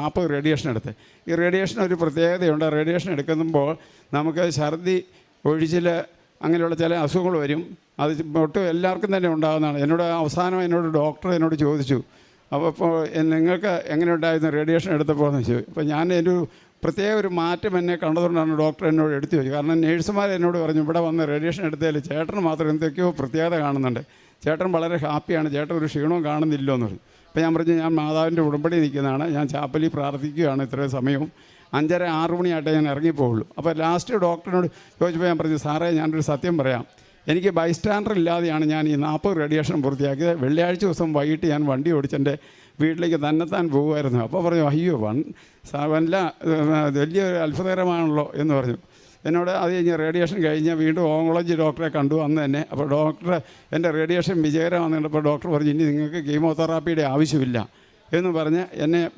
നാൽപ്പത് റേഡിയേഷൻ എടുത്ത്. ഈ റേഡിയേഷൻ ഒരു പ്രത്യേകതയുണ്ട്. റേഡിയേഷൻ എടുക്കുമ്പോൾ നമുക്ക് ഛർദി ഒഴിച്ചിൽ അങ്ങനെയുള്ള ചില അസുഖങ്ങൾ വരും. അത് ഒട്ടും എല്ലാവർക്കും തന്നെ ഉണ്ടാകുന്നതാണ്. എന്നോട് അവസാനം എന്നോട് ഡോക്ടർ എന്നോട് ചോദിച്ചു. അപ്പോൾ ഇപ്പോൾ നിങ്ങൾക്ക് എങ്ങനെ ഉണ്ടായിരുന്നു റേഡിയേഷൻ എടുത്തപ്പോൾ എന്ന് ചോദിച്ചു. അപ്പോൾ ഞാൻ ഒരു പ്രത്യേക ഒരു മാറ്റം എന്നെ കണ്ടതുകൊണ്ടാണ് ഡോക്ടർ എന്നോട് എടുത്തു വെച്ചു കാരണം നേഴ്സുമാർ എന്നോട് പറഞ്ഞു ഇവിടെ വന്ന് റേഡിയേഷൻ എടുത്തതിൽ ചേട്ടന് മാത്രം എന്തൊക്കെയോ പ്രത്യേകത കാണുന്നുണ്ട്. ചേട്ടൻ വളരെ ഹാപ്പിയാണ്. ചേട്ടൻ ഒരു ക്ഷീണവും കാണുന്നില്ലോ എന്ന് പറഞ്ഞു. അപ്പോൾ ഞാൻ പറഞ്ഞു ഞാൻ മാതാവിന്റെ ഉടമ്പടി നിൽക്കുന്നതാണ്. ഞാൻ ചാപ്പലി പ്രാർത്ഥിക്കുകയാണ് ഇത്രയും സമയവും. അഞ്ചര ആറ് മണിയായിട്ടേ ഞാൻ ഇറങ്ങിപ്പോവുള്ളൂ. അപ്പോൾ ലാസ്റ്റ് ഡോക്ടറിനോട് ചോദിച്ചപ്പോൾ ഞാൻ പറഞ്ഞു സാറേ ഞാനൊരു സത്യം പറയാം. എനിക്ക് ബൈസ്റ്റാൻഡർ ഇല്ലാതെയാണ് ഞാൻ ഈ നാൽപ്പത് റേഡിയേഷൻ പൂർത്തിയാക്കിയത്. വെള്ളിയാഴ്ച ദിവസം വൈകിട്ട് ഞാൻ വണ്ടി ഓടിച്ച് എന്റെ വീട്ടിലേക്ക് തന്നെത്താൻ പോകുമായിരുന്നു. അപ്പോൾ പറഞ്ഞു അയ്യോ വൺ വല്ല വലിയൊരു അത്ഭുതകരമാണല്ലോ എന്ന് പറഞ്ഞു. എന്നോട് അത് കഴിഞ്ഞ് റേഡിയേഷൻ കഴിഞ്ഞ് വീണ്ടും ഓങ്കോളജി ഡോക്ടറെ കണ്ടു അന്ന് തന്നെ. അപ്പോൾ ഡോക്ടർ എന്റെ റേഡിയേഷൻ വിജയകരമാണെന്ന് കണ്ടപ്പോൾ ഡോക്ടർ പറഞ്ഞു ഇനി നിങ്ങൾക്ക് കീമോതെറാപ്പിയുടെ ആവശ്യമില്ല. എന്ന് പറഞ്ഞ് എന്നെ